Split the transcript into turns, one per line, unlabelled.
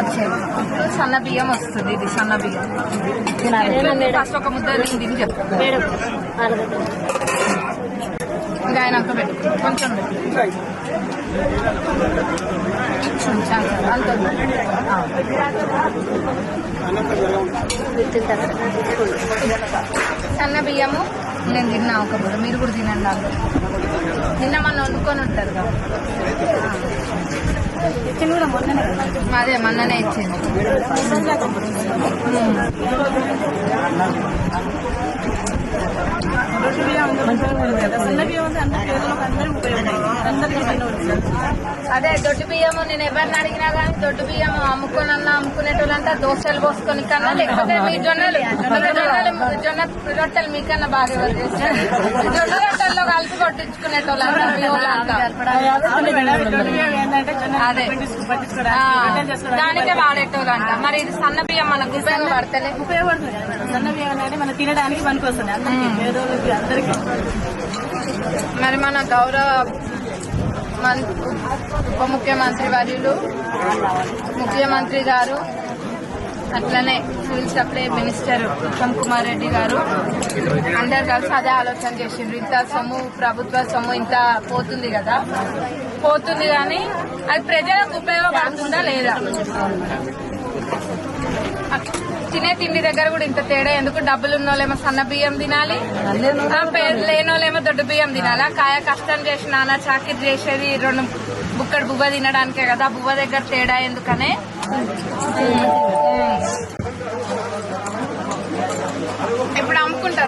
వచ్చేది. ఇప్పుడు సన్న బియ్యం వస్తుంది ఇది సన్న బియ్యం. ఫస్ట్ ఒక ముద్ద నేను తిని చెప్తాను ఇంకా ఆయన అంత పెట్టు. కొంచెం పెట్టు. అంత సన్న బియ్యము నేను తిన్నా ఒక ముద్ద. మీరు కూడా తినండి అందరూ నిన్న మన వండుకొని ఉంటారు కదా. అదే మొన్ననే ఇచ్చింది ఉమ్. అదే దొడ్డు బియ్యము నేను ఎవరిని అడిగినా కానీ దొడ్డు బియ్యం అమ్ముకోనన్నా అమ్ముకునేటోళ్ళంతా దోశలు పోసుకొని కన్నా లేకపోతే మీ జొన్నలు. జొన్నలు జొన్న రొట్టెలు మీకన్నా బాగా ఎవరు చేస్తారు? జొన్న రొట్టెల్లో కలిపి కొట్టించుకునేటోళ్ళంతా మీ వాళ్ళంతా. అదే. దానికే వాడేటోళ్ళంట. మరి ఇది సన్న బియ్యం మనకు ఉపయోగపడతలే.
ఉపయోగపడుతుంది సన్న బియ్యం అనేది మనం తినడానికి పనికి వస్తుంది అందరికి.
మరి మన గౌరవ ఉప ముఖ్యమంత్రి వర్యులు ముఖ్యమంత్రి గారు అట్లనే civil supply minister Uttam Kumar Reddy గారు. అందరు కలిసి అదే ఆలోచన చేసిండ్రు. ఇంత సొమ్ము ప్రభుత్వ సొమ్ము ఇంత పోతుంది కదా. పోతుంది కానీ అది ప్రజలకు ఉపయోగపడుతుందా లేదా? తినే తిండి దగ్గర కూడా ఇంత తేడా. ఎందుకు డబ్బులు ఉన్నోళ్ళేమో సన్న బియ్యం తినాలి పే- లేనోళ్ళేమో దొడ్డు బియ్యం తినాలా. కాయ కష్టం చేసి నానా చాకిరి చేసేది రెండు బుక్కడు బువ్వ తినడానికే కదా. బువ్వ దగ్గర తేడా ఎందుకనే 嗯好的